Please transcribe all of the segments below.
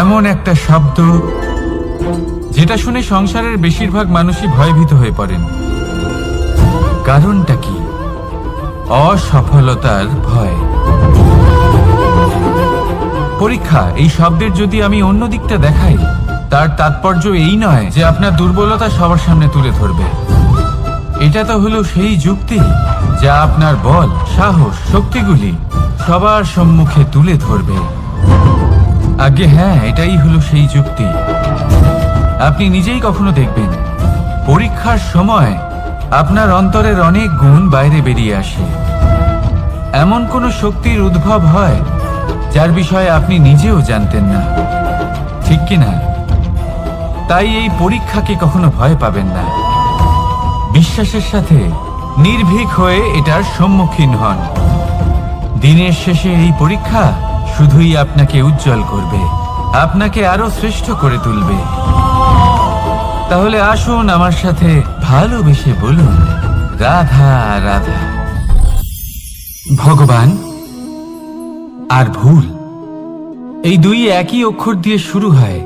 এমন একটা শব্দ যেটা শুনে সংসারের বেশিরভাগ মানুষই ভয়ভীত হয়ে পড়েন। কারণটা কি? অসফলতার ভয়। পরীক্ষা, এই শব্দের যদি আমি অন্য দিকটা দেখাই, তার তাৎপর্য এই নয় যে আপনার দুর্বলতা সবার সামনে তুলে ধরবে। এটা তো হলো সেই যুক্তি যা আপনার বল, সাহস, শক্তিগুলি সবার সম্মুখে তুলে ধরবে। আগে হ্যাঁ এটাই হলো সেই যুক্তি। আপনি নিজেই কখনো দেখবেন, পরীক্ষার সময় আপনার অন্তরের অনেক গুণ বাইরে বেরিয়ে আসে। এমন কোনো শক্তির উদ্ভব হয়, যার বিষয়ে আপনি নিজেও জানতেন না। ঠিক কি না? তাই এই পরীক্ষাকে কখনো ভয় পাবেন না। বিশ্বাসের সাথে নির্ভীক হয়ে এটার সম্মুখীন হন। দিনের শেষে এই পরীক্ষা শুধুই আপনাকে উজ্জ্বল করবে। আপনাকে আরও শ্রেষ্ঠ করে তুলবে। তাহলে আসুন আমার সাথে ভালোবেসে বলুন, রাধা রাধা। ভগবান, আর ভুল। এই দুই একই অক্ষর দিয়ে শুরু হয়।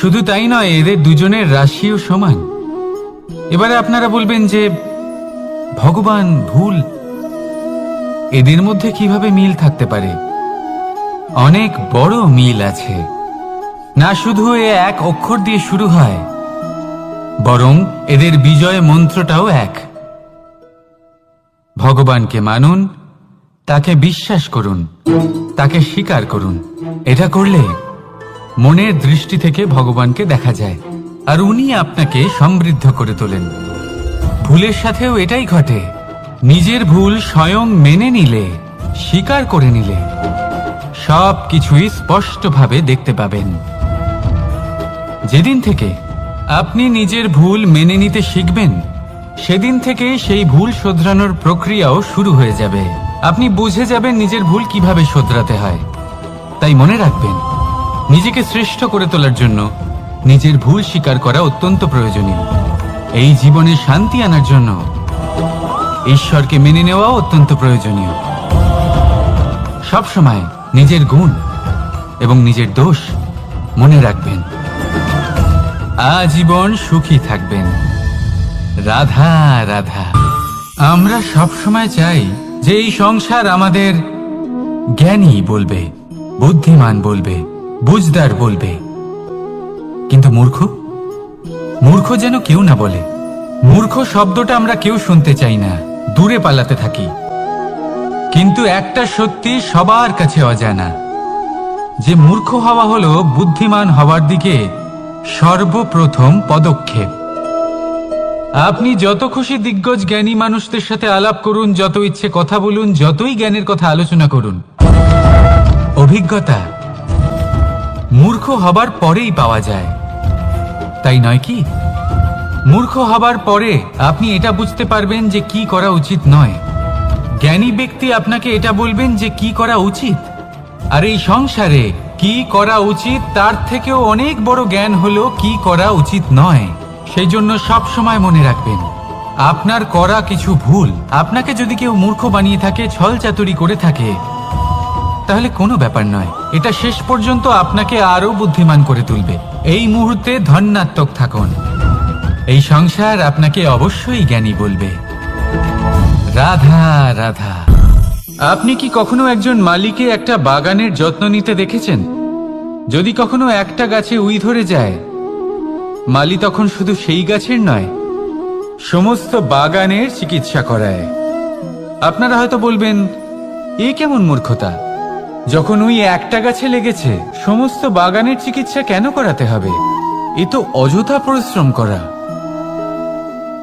শুধু তাই নয়, এদের দুজনের রাশিও সমান। এবারে আপনারা বলবেন যে, ভগবান, ভুল, এদের মধ্যে কীভাবে মিল থাকতে পারে? অনেক বড় মিল আছে। না শুধু এ এক অক্ষর দিয়ে শুরু হয়, বরং এদের বিজয় মন্ত্রটাও এক। ভগবানকে মানুন, তাকে বিশ্বাস করুন, তাকে স্বীকার করুন। এটা করলে মনের দৃষ্টি থেকে ভগবানকে দেখা যায়, আর উনি আপনাকে সমৃদ্ধ করে তোলেন। ভুলের সাথেও এটাই ঘটে, নিজের ভুল স্বয়ং মেনে নিলে, স্বীকার করে নিলে। সব কিছুই স্পষ্টভাবে দেখতে পাবেন। যেদিন থেকে আপনি নিজের ভুল মেনে নিতে শিখবেন, সেদিন থেকে সেই ভুল শোধরানোর প্রক্রিয়াও শুরু হয়ে যাবে। আপনি বুঝে যাবেন নিজের ভুল কীভাবে শোধরাতে হয়। তাই মনে রাখবেন, নিজেকে শ্রেষ্ঠ করে তোলার জন্য নিজের ভুল স্বীকার করা অত্যন্ত প্রয়োজনীয়। এই জীবনে শান্তি আনার জন্য ঈশ্বরকে মেনে নেওয়াও অত্যন্ত প্রয়োজনীয়। সবসময় নিজের গুণ এবং নিজের দোষ মনে রাখবেন। আজীবন সুখী থাকবেন। রাধা রাধা। আমরা সবসময় চাই যে এই সংসার আমাদের জ্ঞানী বলবে, বুদ্ধিমান বলবে, বুঝদার বলবে। কিন্তু মূর্খ? মূর্খ যেন কেউ না বলে। মূর্খ শব্দটা আমরা কেউ শুনতে চাই না। দূরে পালাতে থাকি। কিন্তু একটা সত্যি সবার কাছে অজানা। যে মূর্খ হওয়া হলো বুদ্ধিমান হওয়ার দিকে সর্বপ্রথম পদক্ষেপ। আপনি যত খুশি দিগ্গজ জ্ঞানী মানুষদের সাথে আলাপ করুন, যত ইচ্ছে কথা বলুন, যতই জ্ঞানের কথা আলোচনা করুন। অভিজ্ঞতা মূর্খ হবার পরেই পাওয়া যায়। তাই নয় কি? মূর্খ হবার পরে আপনি এটা বুঝতে পারবেন যে কি করা উচিত নয়। জ্ঞানী ব্যক্তি আপনাকে এটা বলবেন যে কি করা উচিত? আর এই সংসারে কি করা উচিত, তার থেকেও অনেক বড় জ্ঞান হলো কি করা উচিত নয়। সেই জন্য সব সময় মনে রাখবেন, আপনার করা কিছু ভুল, আপনাকে যদি কেউ মূর্খ বানিয়ে থাকে, ছল চাতুরি করে থাকে, তাহলে কোনো ব্যাপার নয়। এটা শেষ পর্যন্ত আপনাকে আরও বুদ্ধিমান করে তুলবে। এই মুহূর্তে ধন্যাত্মক থাকুন। এই সংসার আপনাকে অবশ্যই জ্ঞানী বলবে। রাধা রাধা। আপনি কি কখনো একজন মালিকে একটা বাগানের যত্ন নিতে দেখেছেন? যদি কখনো একটা গাছে উই ধরে যায়, মালি তখন শুধু সেই গাছের নয়, সমস্ত বাগানের চিকিৎসা করায়। আপনারা হয়তো বলবেন, এ কেমন মূর্খতা? যখন ওই একটা গাছে লেগেছে, সমস্ত বাগানের চিকিৎসা কেন করাতে হবে? এ তো অযথা পরিশ্রম করা।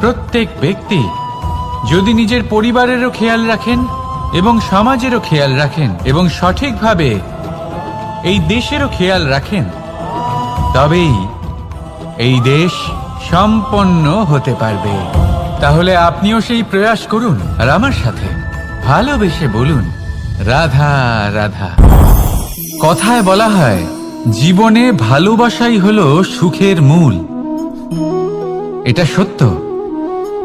প্রত্যেক ব্যক্তি যদি নিজের পরিবারেরও খেয়াল রাখেন এবং সমাজেরও খেয়াল রাখেন এবং সঠিকভাবে এই দেশেরও খেয়াল রাখেন, তবেই এই দেশ সম্পন্ন হতে পারবে। তাহলে আপনিও সেই প্রয়াস করুন আর আমার সাথে ভালোবেসে বলুন, রাধা রাধা। কথায় বলা হয়, জীবনে ভালোবাসাই হলো সুখের মূল। এটা সত্য।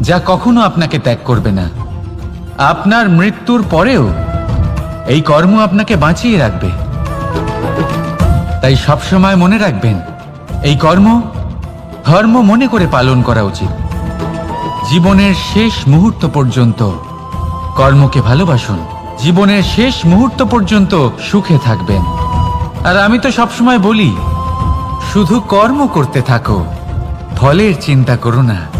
যা কখনো আপনাকে ত্যাগ করবে না। আপনার মৃত্যুর পরেও এই কর্ম আপনাকে বাঁচিয়ে রাখবে। তাই সবসময় মনে রাখবেন, এই কর্ম ধর্ম মনে করে পালন করা উচিত। জীবনের শেষ মুহূর্ত পর্যন্ত কর্মকে ভালোবাসুন। জীবনের শেষ মুহূর্ত পর্যন্ত সুখে থাকবেন। আর আমি তো সবসময় বলি, শুধু কর্ম করতে থাকো, ফলের চিন্তা করো না।